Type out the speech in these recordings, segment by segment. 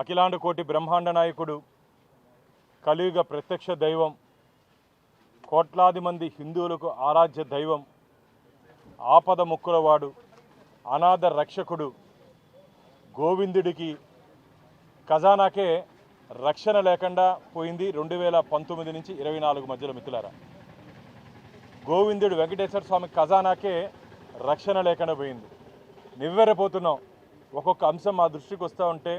అఖిలాండ కోటి బ్రహ్మాండ నాయకుడు కలియుగ ప్రత్యక్ష దైవం కోట్లాది మంది హిందువులకు ఆరాధ్య దైవం ఆపద ముక్కులవాడు అనాథ రక్షకుడు గోవిందుడికి ఖజానాకే రక్షణ లేకుండా పోయింది రెండు వేల పంతొమ్మిది నుంచి ఇరవై నాలుగు మధ్యలో మిత్రులారా. గోవిందుడు వెంకటేశ్వర స్వామి ఖజానాకే రక్షణ లేకుండా పోయింది. నివ్వెరపోతున్నాం. ఒక్కొక్క అంశం మా దృష్టికి వస్తూ ఉంటే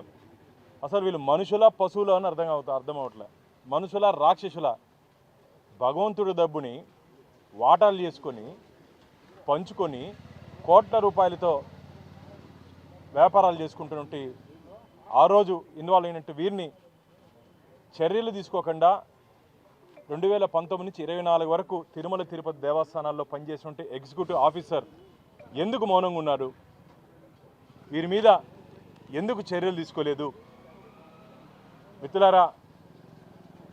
అసలు వీళ్ళు మనుషుల పశువుల అని అర్థం అవుతా అర్థం అవట్లే మనుషుల రాక్షసుల. భగవంతుడి డబ్బుని వాటాలు చేసుకొని పంచుకొని కోట్ల రూపాయలతో వ్యాపారాలు చేసుకుంటున్నట్టు ఆ రోజు ఇన్వాల్వ్ అయినట్టు వీరిని చర్యలు తీసుకోకుండా రెండు వేల పంతొమ్మిది నుంచి ఇరవై నాలుగు వరకు తిరుమల తిరుపతి దేవస్థానాల్లో పనిచేసినట్టు ఎగ్జిక్యూటివ్ ఆఫీసర్ ఎందుకు మౌనంగా ఉన్నారు? వీరి మీద ఎందుకు చర్యలు తీసుకోలేదు? మిత్రులారా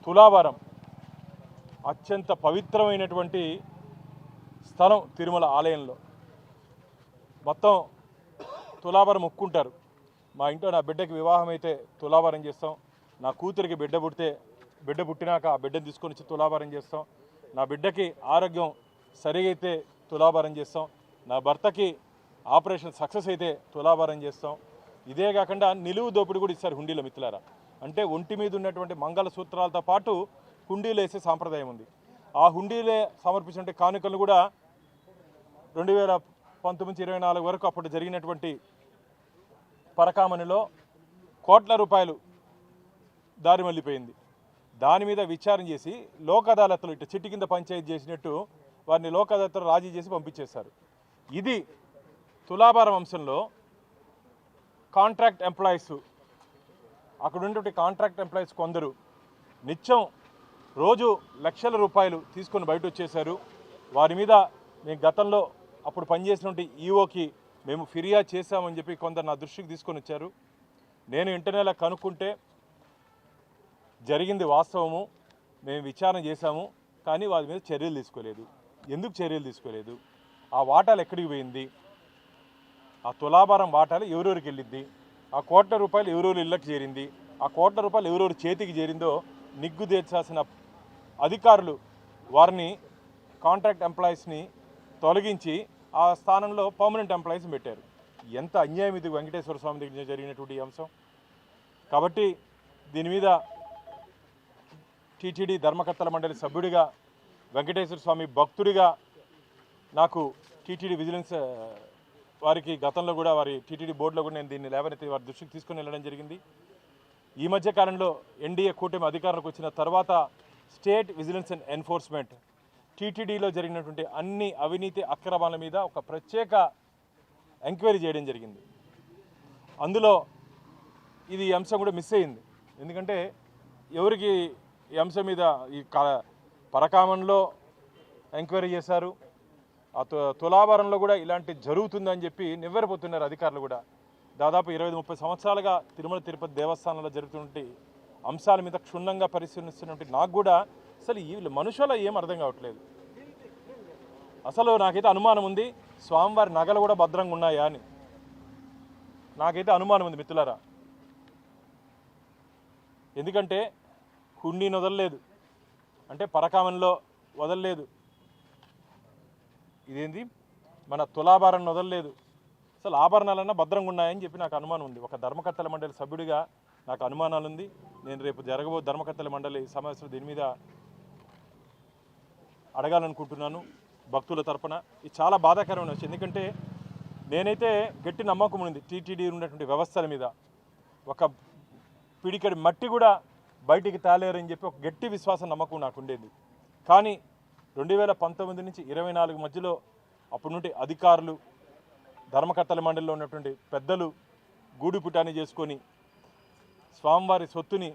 తులావారం అత్యంత పవిత్రమైనటువంటి స్థలం తిరుమల ఆలయంలో. మొత్తం తులాభారం ఒక్కుంటారు మా ఇంట్లో నా బిడ్డకి వివాహం అయితే తులాభారం చేస్తాం. నా కూతురికి బిడ్డ పుడితే బిడ్డ పుట్టినాక ఆ బిడ్డను తీసుకొని వచ్చి తులాభారం చేస్తాం. నా బిడ్డకి ఆరోగ్యం సరిగైతే తులాభారం చేస్తాం. నా భర్తకి ఆపరేషన్ సక్సెస్ అయితే తులాభారం చేస్తాం. ఇదే కాకుండా నిలువు దోపిడి కూడా ఇస్తారు హుండీల మిత్రులారా. అంటే ఒంటి మీద ఉన్నటువంటి మంగళ సూత్రాలతో పాటు హుండీలు వేసే సాంప్రదాయం ఉంది. ఆ హుండీలే సమర్పించిన కానుకలు కూడా రెండు వేల పంతొమ్మిది ఇరవై నాలుగు వరకు అప్పుడు జరిగినటువంటి పరకామణిలో కోట్ల రూపాయలు దారి మళ్ళీపోయింది. దాని మీద విచారణ చేసి లోక్ అదాలత్లు ఇటు చిట్టి కింద పంచాయతీ చేసినట్టు వారిని లోక్ అదాలత్లు రాజీ చేసి పంపించేశారు. ఇది తులాభారం అంశంలో కాంట్రాక్ట్ ఎంప్లాయీస్ అక్కడ ఉన్నటువంటి కాంట్రాక్ట్ ఎంప్లాయీస్ కొందరు నిత్యం రోజు లక్షల రూపాయలు తీసుకొని బయట వచ్చేశారు వారి మీద మేము గతంలో అప్పుడు పనిచేసినటువంటి ఈఓకి మేము ఫిర్యాదు చేశామని చెప్పి కొందరు నా దృష్టికి తీసుకొని వచ్చారు. నేను ఇంటర్నెట్లో కనుక్కుంటే జరిగింది వాస్తవము. మేము విచారణ చేశాము. కానీ వారి మీద చర్యలు తీసుకోలేదు. ఎందుకు చర్యలు తీసుకోలేదు? ఆ వాటాలు ఎక్కడికి పోయింది? ఆ తులాభారం వాటాలు ఎవరెవరికి వెళ్ళింది ఆ కోట్ల రూపాయలు ఎవరెవరు ఇళ్ళకి చేరింది ఆ కోట్ల రూపాయలు ఎవరెవరు చేతికి చేరిందో నిగ్గుదేర్చాల్సిన అధికారులు వారిని కాంట్రాక్ట్ ఎంప్లాయీస్ని తొలగించి ఆ స్థానంలో పర్మనెంట్ ఎంప్లాయీస్ని పెట్టారు. ఎంత అన్యాయం ఇది వెంకటేశ్వర స్వామి దగ్గర జరిగినటువంటి అంశం. కాబట్టి దీని మీద టీటీడీ ధర్మకర్తల మండలి సభ్యుడిగా వెంకటేశ్వర స్వామి భక్తుడిగా నాకు టీటీడీ విజిలెన్స్ వారికి గతంలో కూడా వారి టీటీడీ బోర్డులో కూడా నేను దీన్ని లేవనెత్తి వారి దృష్టికి తీసుకుని వెళ్ళడం జరిగింది. ఈ మధ్య కాలంలో ఎన్డీఏ కూటమి అధికారంలోకి వచ్చిన తర్వాత స్టేట్ విజిలెన్స్ అండ్ ఎన్ఫోర్స్మెంట్ టీటీడీలో జరిగినటువంటి అన్ని అవినీతి అక్రమాల మీద ఒక ప్రత్యేక ఎంక్వైరీ చేయడం జరిగింది. అందులో ఇది అంశం కూడా మిస్ అయింది. ఎందుకంటే ఎవరికి ఈ అంశం మీద ఈ క- పరకామంలో ఎంక్వైరీ చేశారు? తులాభారంలో కూడా ఇలాంటి జరుగుతుందని చెప్పి నివ్వెరపోతున్నారు అధికారులు కూడా. దాదాపు ఇరవై ముప్పై సంవత్సరాలుగా తిరుమల తిరుపతి దేవస్థానంలో జరుగుతున్నటువంటి అంశాల మీద క్షుణ్ణంగా పరిశీలిస్తున్నటువంటి నాకు కూడా అసలు ఈ మనుషుల ఏం అర్థం కావట్లేదు. అసలు నాకైతే అనుమానం ఉంది స్వామివారి నగలు కూడా భద్రంగా ఉన్నాయా అని. నాకైతే అనుమానం ఉంది మిత్రులారా. ఎందుకంటే హుండీని వదలలేదు. అంటే పరకామంలో వదలలేదు. ఇదేంది? మన తులాభారాన్ని వదలలేదు అసలు ఆభరణాలన్నా భద్రంగా ఉన్నాయని చెప్పి నాకు అనుమానం ఉంది. ఒక ధర్మకర్తల మండలి సభ్యుడిగా నాకు అనుమానాలు ఉంది. నేను రేపు జరగబో ధర్మకర్తల మండలి సమావేశంలో దీని మీద అడగాలనుకుంటున్నాను భక్తుల తరపున. ఇది చాలా బాధాకరమైన విషయం. ఎందుకంటే నేనైతే గట్టి నమ్మకం ఉంది టీటీడీ ఉన్నటువంటి వ్యవస్థల మీద. ఒక పిడికడి మట్టి కూడా బయటికి తేలేరని చెప్పి ఒక గట్టి విశ్వాసం నమ్మకం నాకు ఉండేది. కానీ రెండు వేల పంతొమ్మిది నుంచి ఇరవై నాలుగు మధ్యలో అప్పటి నుండి అధికారులు ధర్మకర్తల మండలిలో ఉన్నటువంటి పెద్దలు గూడు పుటాని చేసుకొని స్వామివారి సొత్తుని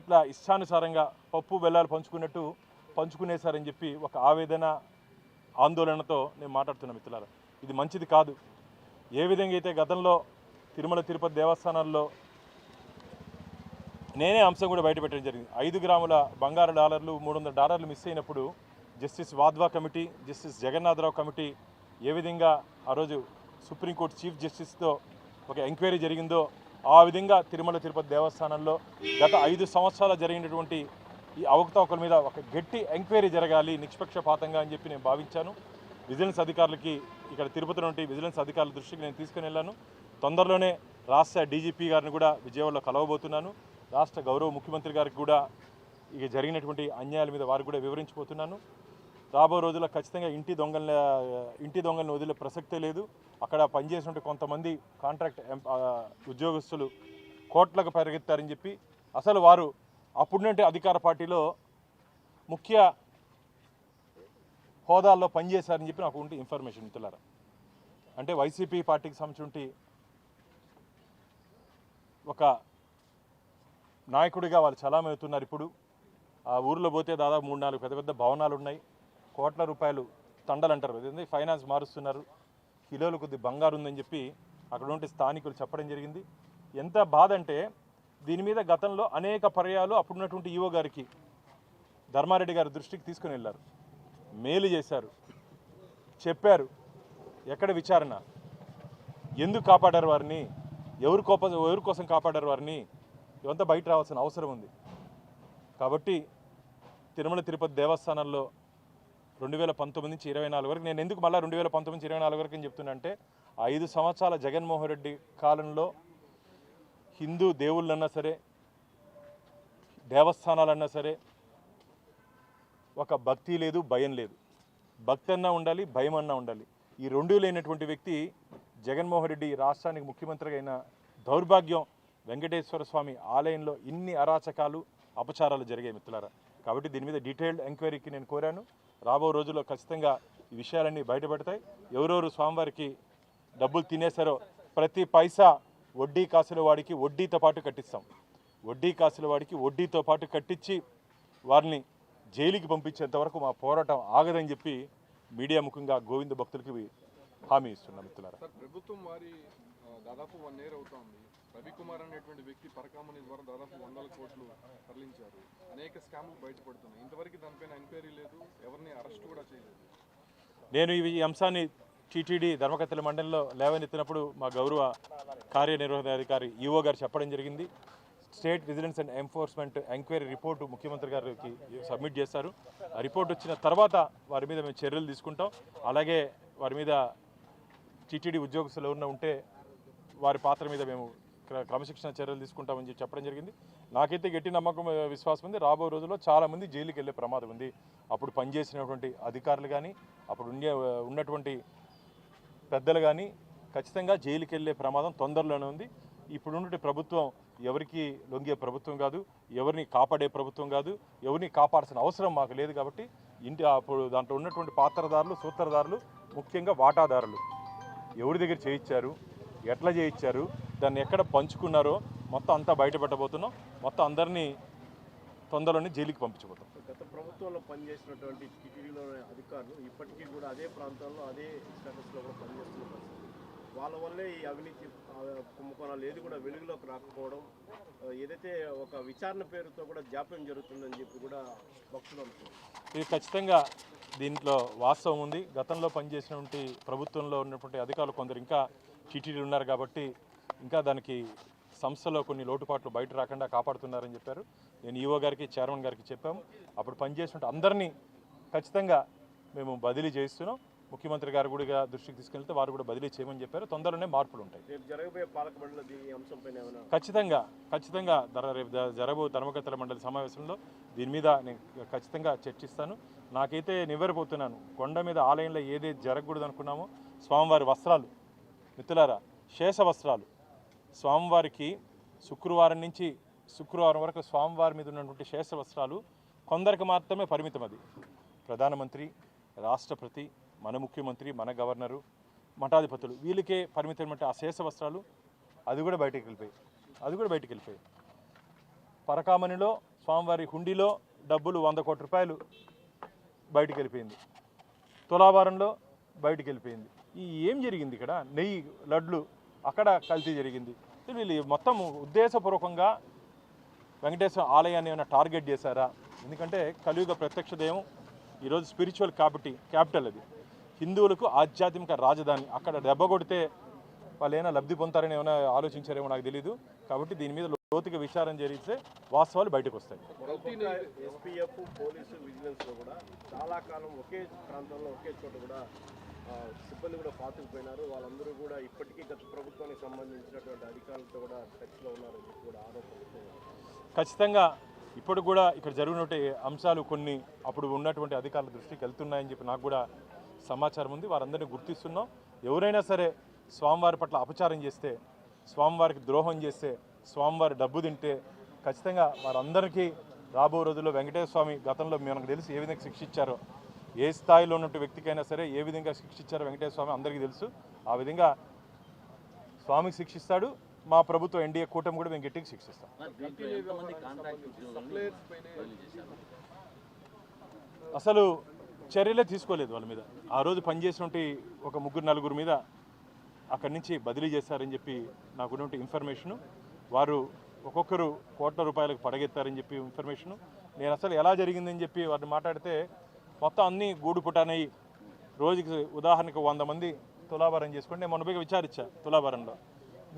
ఇట్లా ఇష్టానుసారంగా పప్పు బెల్లాలు పంచుకున్నట్టు పంచుకునేశారని చెప్పి ఒక ఆవేదన ఆందోళనతో నేను మాట్లాడుతున్నా మిత్రులారా. ఇది మంచిది కాదు. ఏ విధంగా అయితే గతంలో తిరుమల తిరుపతి దేవస్థానాల్లో నేనే అంశం కూడా బయటపెట్టడం జరిగింది. ఐదు గ్రాముల బంగారు డాలర్లు మూడు వందల డాలర్లు మిస్ అయినప్పుడు justice Wadhwa committee justice Jagannatharao committee ఏ విధంగా ఆ రోజు సుప్రీంకోర్టు చీఫ్ జస్టిస్తో ఒక ఎంక్వైరీ జరిగిందో ఆ విధంగా తిరుమల తిరుపతి దేవస్థానంలో గత ఐదు సంవత్సరాలు జరిగినటువంటి ఈ అవకతవకల మీద ఒక గట్టి ఎంక్వైరీ జరగాలి నిష్పక్షపాతంగా అని చెప్పి నేను భావించాను. విజిలెన్స్ అధికారులకి ఇక్కడ తిరుపతి నుండి విజిలెన్స్ అధికారుల దృష్టికి నేను తీసుకుని వెళ్ళాను. తొందరలోనే రాష్ట్ర డీజీపీ గారిని కూడా విజయవాడలో కలవబోతున్నాను. రాష్ట్ర గౌరవ ముఖ్యమంత్రి గారికి కూడా ఇక జరిగినటువంటి అన్యాయాల మీద వారికి కూడా వివరించిపోతున్నాను. రాబో రోజుల్లో ఖచ్చితంగా ఇంటి దొంగల ఇంటి దొంగలను వదిలే ప్రసక్తే లేదు. అక్కడ పనిచేసినటువంటి కొంతమంది కాంట్రాక్ట్ ఉద్యోగస్తులు కోట్లకు పరిగెత్తారని చెప్పి అసలు వారు అప్పుడున్నట్టు అధికార పార్టీలో ముఖ్య హోదాల్లో పనిచేశారని చెప్పి నాకు ఉంటే ఇన్ఫర్మేషన్ మిత్రులారా. అంటే వైసీపీ పార్టీకి సంబంధించి ఒక నాయకుడిగా వాళ్ళు చలామవుతున్నారు ఇప్పుడు. ఆ ఊర్లో పోతే దాదాపు మూడు నాలుగు పెద్ద పెద్ద భవనాలు ఉన్నాయి కోట్ల రూపాయలు తండలు అంటారు అదేంటి ఫైనాన్స్ మారుస్తున్నారు. కిలోల కొద్ది బంగారు ఉందని చెప్పి అక్కడ ఉంటే స్థానికులు చెప్పడం జరిగింది. ఎంత బాధ అంటే దీని మీద గతంలో అనేక పర్యాలు అప్పుడున్నటువంటి ఈవో గారికి ధర్మారెడ్డి గారి దృష్టికి తీసుకుని వెళ్ళారు. మేలు చేశారు. చెప్పారు. ఎక్కడ విచారణ? ఎందుకు కాపాడారు వారిని? ఎవరి కోప ఎవరి కోసం కాపాడారు వారిని? ఇవంతా బయట రావాల్సిన అవసరం ఉంది. కాబట్టి తిరుమల తిరుపతి దేవస్థానంలో రెండు వేల పంతొమ్మిది నుంచి ఇరవై నాలుగు వరకు నేను ఎందుకు మళ్ళీ రెండు వేల పంతొమ్మిది నుంచి ఇరవై నాలుగు వరకు అని చెప్తున్నానంటే ఐదు సంవత్సరాల జగన్మోహన్ రెడ్డి కాలంలో హిందూ దేవుళ్ళన్నా సరే దేవస్థానాలన్నా సరే ఒక భక్తి లేదు భయం లేదు. భక్తి అన్నా ఉండాలి భయం అన్నా ఉండాలి. ఈ రెండు లేనటువంటి వ్యక్తి జగన్మోహన్ రెడ్డి రాష్ట్రానికి ముఖ్యమంత్రిగా అయిన దౌర్భాగ్యం వెంకటేశ్వర స్వామి ఆలయంలో ఇన్ని అరాచకాలు అపచారాలు జరిగాయి మిత్రులారా. కాబట్టి దీని మీద డీటెయిల్డ్ ఎంక్వైరీకి నేను కోరాను. రాబో రోజుల్లో ఖచ్చితంగా ఈ విషయాలన్నీ బయటపడతాయి. ఎవరెవరు స్వామివారికి డబ్బులు తినేశారో ప్రతి పైసా వడ్డీ కాసుల వాడికి వడ్డీతో పాటు కట్టిస్తాం. వడ్డీ కాసుల వాడికి వడ్డీతో పాటు కట్టించి వారిని జైలుకి పంపించేంత వరకు మా పోరాటం ఆగదని చెప్పి మీడియా ముఖంగా గోవింద భక్తులకి హామీ ఇస్తున్నాం మిత్రులారా. ప్రభుత్వం వారి దాదాపు వన్ ఇయర్ అవుతుంది. రవికుమార్ అనేటువంటి వ్యక్తి పరకామణి ద్వారా దాదాపు వందల కోట్లు తరలించారు. అనేక స్కామ్లు బయటపడుతున్నాయి. ఇంతవరకు దానిపైన ఎంక్వైరీ లేదు. ఎవరిని అరెస్ట్ కూడా చేయలేదు. నేను ఈ అంశాన్ని టీటీడీ ధర్మకర్తల మండలిలో లేవనెత్తినప్పుడు మా గౌరవ కార్యనిర్వహణాధికారి ఈఓ గారు చెప్పడం జరిగింది. State vigilance and enforcement enquiry report ముఖ్యమంత్రి గారికి సబ్మిట్ చేస్తారు ఆ రిపోర్ట్ వచ్చిన తర్వాత వారి మీద మేము చర్యలు తీసుకుంటాం. అలాగే వారి మీద టీటీడీ ఉద్యోగస్తులు ఉన్న ఉంటే వారి పాత్ర మీద మేము క్రమశిక్షణ చర్యలు తీసుకుంటామని చెప్పి చెప్పడం జరిగింది. నాకైతే గట్టి నమ్మకం విశ్వాసం ఉంది. రాబో రోజుల్లో చాలామంది జైలుకి వెళ్ళే ప్రమాదం ఉంది. అప్పుడు పనిచేసినటువంటి అధికారులు కానీ అప్పుడు ఉండే ఉన్నటువంటి పెద్దలు కానీ ఖచ్చితంగా జైలుకి వెళ్ళే ప్రమాదం తొందరలోనే ఉంది. ఇప్పుడున్నటువంటి ప్రభుత్వం ఎవరికి లొంగే ప్రభుత్వం కాదు ఎవరిని కాపాడే ప్రభుత్వం కాదు ఎవరిని కాపాడాల్సిన అవసరం మాకు లేదు కాబట్టి ఇంటి అప్పుడు దాంట్లో ఉన్నటువంటి పాత్రదారులు సూత్రధారులు ముఖ్యంగా వాటాదారులు ఎవరి దగ్గర చేయించారు ఎట్లా చేయించారు దాన్ని ఎక్కడ పంచుకున్నారో మొత్తం అంతా బయటపెట్టబోతున్నాం మొత్తం అందరినీ తొందరలోనే జైలుకి పంపించబోతాం గత ప్రభుత్వంలో పనిచేసినటువంటి టీటీడీలో అధికారులు ఇప్పటికీ కూడా అదే ప్రాంతాల్లో అదే స్టేటస్లో కూడా పనిచేస్తున్న పరిస్థితి. వాళ్ళ వల్లే ఈ అవినీతి కుంభకోణాలు ఏది కూడా వెలుగులోకి రాకపోవడం ఏదైతే ఒక విచారణ పేరుతో కూడా జాప్యం జరుగుతుందని చెప్పి కూడా భక్తులు అనుకుంటున్నారు. ఇది ఖచ్చితంగా దీంట్లో వాస్తవం ఉంది. గతంలో పనిచేసినటువంటి ప్రభుత్వంలో ఉన్నటువంటి అధికారులు కొందరు ఇంకా టీటీడీలు ఉన్నారు కాబట్టి ఇంకా దానికి సంస్థలో కొన్ని లోటుపాట్లు బయట రాకుండా కాపాడుతున్నారని చెప్పారు. నేను ఈఓ గారికి చైర్మన్ గారికి చెప్పాము అప్పుడు పనిచేసినట్టు అందరినీ ఖచ్చితంగా మేము బదిలీ చేయిస్తున్నాం. ముఖ్యమంత్రి గారు కూడా దృష్టికి తీసుకెళ్తే వారు కూడా బదిలీ చేయమని చెప్పారు. తొందరలోనే మార్పులు ఉంటాయి. ఖచ్చితంగా ఖచ్చితంగా ధర రేపు ధర్మకర్తల మండలి సమావేశంలో దీని మీద నేను ఖచ్చితంగా చర్చిస్తాను. నాకైతే నివ్వెరపోతున్నాను. కొండ మీద ఆలయంలో ఏదైతే జరగకూడదు అనుకున్నామో స్వామివారి వస్త్రాలు. మిత్రులారా శేష వస్త్రాలు. స్వామివారికి శుక్రవారం నుంచి శుక్రవారం వరకు స్వామివారి మీద ఉన్నటువంటి శేష వస్త్రాలు కొందరికి మాత్రమే పరిమితం అది. ప్రధానమంత్రి రాష్ట్రపతి మన ముఖ్యమంత్రి మన గవర్నరు మఠాధిపతులు వీళ్ళకే పరిమితమైనటువంటి ఆ శేష వస్త్రాలు అది కూడా బయటకు వెళ్ళిపోయాయి. అది కూడా బయటికి వెళ్ళిపోయాయి. పరకామణిలో స్వామివారి హుండీలో డబ్బులు వంద కోట్ల రూపాయలు బయటికి వెళ్ళిపోయింది. తులాభారంలో బయటికి వెళ్ళిపోయింది. ఈ ఏం జరిగింది ఇక్కడ? నెయ్యి లడ్లు అక్కడ కల్తీ జరిగింది. వీళ్ళు మొత్తం ఉద్దేశపూర్వకంగా వెంకటేశ్వర ఆలయాన్ని ఏమైనా టార్గెట్ చేశారా? ఎందుకంటే కలియుగ ప్రత్యక్ష దైవం ఈరోజు స్పిరిచువల్ క్యాపిటీ క్యాపిటల్ అది. హిందువులకు ఆధ్యాత్మిక రాజధాని. అక్కడ దెబ్బ కొడితే వాళ్ళు ఏమైనా లబ్ధి పొందుతారని ఏమైనా ఆలోచించారేమో నాకు తెలియదు కాబట్టి దీని మీద లోతుగా విచారం జరిగితే వాస్తవాలు బయటకు వస్తాయి. ఎస్పీఎఫ్ పోలీసు విజిలెన్స్ కూడా చాలా కాలం ఒకే ప్రాంతంలో ఒకే చోట కూడా సిబ్బంది కూడా పాతుకుపోయినారు వాళ్ళందరూ కూడా ఇప్పటికీ గత ప్రభుత్వానికి సంబంధించినటువంటి అధికారులతో కూడా టచ్లో ఉన్నారని చెప్పి కూడా ఆరోపణ ఖచ్చితంగా ఇప్పుడు కూడా ఇక్కడ జరిగినటువంటి అంశాలు కొన్ని అప్పుడు ఉన్నటువంటి అధికారుల దృష్టికి వెళ్తున్నాయని చెప్పి నాకు కూడా సమాచారం ఉంది. వారందరినీ గుర్తిస్తున్నాం. ఎవరైనా సరే స్వామివారి పట్ల అపచారం చేస్తే స్వామివారికి ద్రోహం చేస్తే స్వామివారి డబ్బు తింటే ఖచ్చితంగా వారందరికీ రాబో రోజుల్లో వెంకటేశ్వర స్వామి గతంలో మనకు తెలిసి ఏ విధంగా శిక్షించారో ఏ స్థాయిలో ఉన్నటువంటి వ్యక్తికైనా సరే ఏ విధంగా శిక్షించారో వెంకటేశ్వర స్వామి అందరికీ తెలుసు. ఆ విధంగా స్వామికి శిక్షిస్తాడు. మా ప్రభుత్వం ఎన్డీఏ కూటమి కూడా మేము గట్టిగా శిక్షిస్తాం. అసలు చర్యలే తీసుకోలేదు వాళ్ళ మీద. ఆ రోజు పనిచేసినటువంటి ఒక ముగ్గురు నలుగురు మీద అక్కడి నుంచి బదిలీ చేశారని చెప్పి నాకున్నటువంటి ఇన్ఫర్మేషను వారు ఒక్కొక్కరు కోట్ల రూపాయలకు పడగెత్తారని చెప్పి ఇన్ఫర్మేషను నేను అసలు ఎలా జరిగిందని చెప్పి వారిని మాట్లాడితే మొత్తం అన్నీ గూడు పుటానయ్యి రోజుకి ఉదాహరణకు వంద మంది తులాభారం చేసుకుంటే నేను మొన్న విచారించా తులాభారంలో.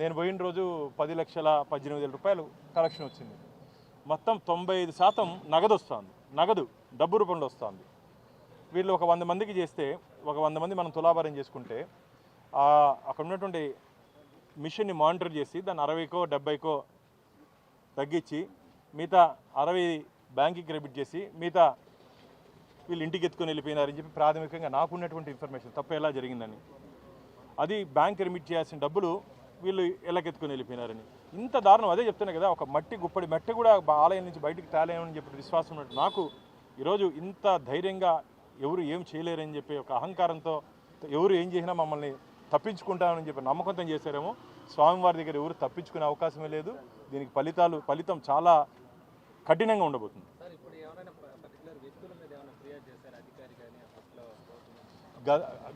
నేను పోయిన రోజు పది లక్షల పద్దెనిమిది వేల రూపాయలు కలెక్షన్ వచ్చింది. మొత్తం తొంభై ఐదు శాతం నగదు వస్తుంది. నగదు డబ్బు రూపంలో వస్తుంది. వీళ్ళు ఒక వంద మందికి చేస్తే ఒక వంద మంది మనం తులాభారం చేసుకుంటే అక్కడ ఉన్నటువంటి మిషన్ని మానిటర్ చేసి దాన్ని అరవైకో డెబ్బైకో తగ్గించి మిగతా అరవై బ్యాంక్కి క్రెడిట్ చేసి మిగతా వీళ్ళు ఇంటికి ఎత్తుకొని వెళ్ళిపోయినారని చెప్పి ప్రాథమికంగా నాకున్నటువంటి ఇన్ఫర్మేషన్ తప్ప ఎలా జరిగిందని. అది బ్యాంక్ రిమిట్ చేయాల్సిన డబ్బులు వీళ్ళు ఎల్లకెత్తుకొని వెళ్ళిపోయినారని. ఇంత దారుణం అదే చెప్తున్నా కదా ఒక మట్టి గుప్పడి మట్టి కూడా ఆలయం నుంచి బయటకు తేలేమని చెప్పి విశ్వాసం ఉన్నట్టు నాకు ఈరోజు ఇంత ధైర్యంగా ఎవరు ఏం చేయలేరని చెప్పి ఒక అహంకారంతో ఎవరు ఏం చేసినా మమ్మల్ని తప్పించుకుంటామని చెప్పి నమ్మకంతో చేశారేమో. స్వామివారి దగ్గర ఎవరు తప్పించుకునే అవకాశమే లేదు. దీనికి ఫలితాలు ఫలితం చాలా కఠినంగా ఉండబోతుంది సార్ ఇప్పుడు ఎవరైనా పర్టికులర్ వ్యక్తుల మీద ఏమైనా ఫిర్యాదు చేశారు అధికారి కానీ అసలు గ-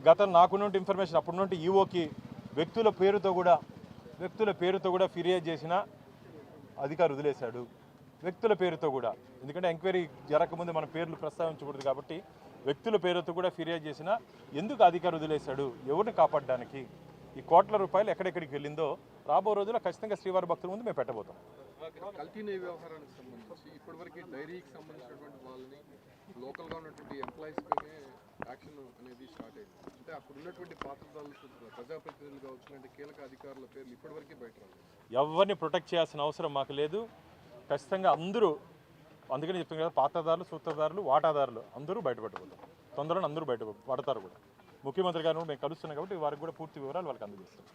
గత నాకున్నటువంటి ఇన్ఫర్మేషన్ అప్పుడు నుండి ఈఓకి వ్యక్తుల పేరుతో కూడా వ్యక్తుల పేరుతో కూడా ఫిర్యాదు చేసిన అధికారి వదిలేశాడు. వ్యక్తుల పేరుతో కూడా. ఎందుకంటే ఎంక్వైరీ జరగకముందు మన పేర్లు ప్రస్తావించకూడదు కాబట్టి వ్యక్తుల పేరుతో కూడా ఫిర్యాదు చేసిన ఎందుకు అధికారి వదిలేశాడు ఎవరిని కాపాడడానికి ఈ కోట్ల రూపాయలు ఎక్కడెక్కడికి వెళ్ళిందో రాబో రోజుల్లో ఖచ్చితంగా శ్రీవారి భక్తుల ముందు మేము పెట్టబోతాం. కల్తీ వ్యవహారానికి సంబంధించి ఇప్పటివరకు డైరీకి సంబంధించినటువంటి వాళ్ళని లోకల్గా ఉన్నటువంటి ఎంప్లాయీస్ యాక్షన్ అనేది స్టార్ట్ అయింది. అంటే అక్కడ ఉన్నటువంటి పాత్రదారులు ప్రజాప్రతినిధులుగా వచ్చినటువంటి కీలక అధికారుల పేర్లు ఇప్పటివరకు బయట ఎవరిని ప్రొటెక్ట్ చేయాల్సిన అవసరం మాకు లేదు. ఖచ్చితంగా అందరూ అందుకని చెప్తాను కదా పాత్రదారులు సూత్రధారులు వాటాదారులు అందరూ బయటపడబోతారు తొందరలో అందరూ బయట పడతారు కూడా. ముఖ్యమంత్రి గారు కూడా మేము కలుస్తున్నాం కాబట్టి వారికి కూడా పూర్తి వివరాలు వాళ్ళకి అందజేస్తాం.